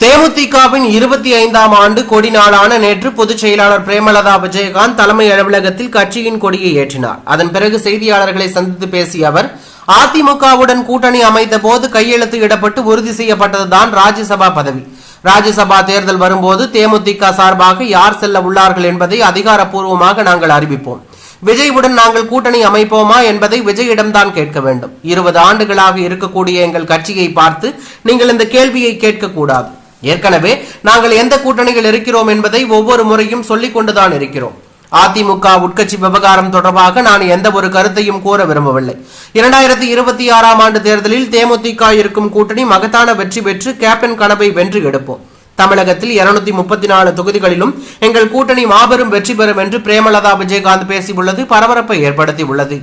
தேமுதிகவின் இருபத்தி ஐந்தாம் ஆண்டு கொடி நாளான நேற்று பொதுச் செயலாளர் பிரேமலதா விஜயகாந்த் தலைமை அலுவலகத்தில் கட்சியின் கொடியை ஏற்றினார். அதன் பிறகு செய்தியாளர்களை சந்தித்து பேசிய அவர் அதிமுகவுடன் கூட்டணி அமைத்த போது கையெழுத்து இடப்பட்டு உறுதி செய்யப்பட்டதுதான் ராஜ்யசபா பதவி. ராஜ்யசபா தேர்தல் வரும்போது தேமுதிக சார்பாக யார் செல்ல உள்ளார்கள் என்பதை அதிகாரப்பூர்வமாக நாங்கள் அறிவிப்போம். விஜய்வுடன் நாங்கள் கூட்டணி அமைப்போமா என்பதை விஜயிடம்தான் கேட்க வேண்டும். இருபது ஆண்டுகளாக இருக்கக்கூடிய எங்கள் கட்சியை பார்த்து நீங்கள் இந்த கேள்வியை கேட்கக்கூடாது. ஏற்கனவே நாங்கள் எந்த கூட்டணியில் இருக்கிறோம் என்பதை ஒவ்வொரு முறையும் சொல்லிக் கொண்டுதான் இருக்கிறோம். அதிமுக உட்கட்சி விவகாரம் தொடர்பாக நான் எந்த ஒரு கருத்தையும் கூற விரும்பவில்லை. இரண்டாயிரத்தி இருபத்தி ஆறாம் ஆண்டு தேர்தலில் தேமுதிக இருக்கும் கூட்டணி மகத்தான வெற்றி பெற்று கேப்டன் கனவை வென்று எடுப்போம். தமிழகத்தில் இருநூத்தி முப்பத்தி நாலு தொகுதிகளிலும் எங்கள் கூட்டணி மாபெரும் வெற்றி பெறும் என்று பிரேமலதா விஜயகாந்த் பேசியுள்ளது பரபரப்பை ஏற்படுத்தியுள்ளது.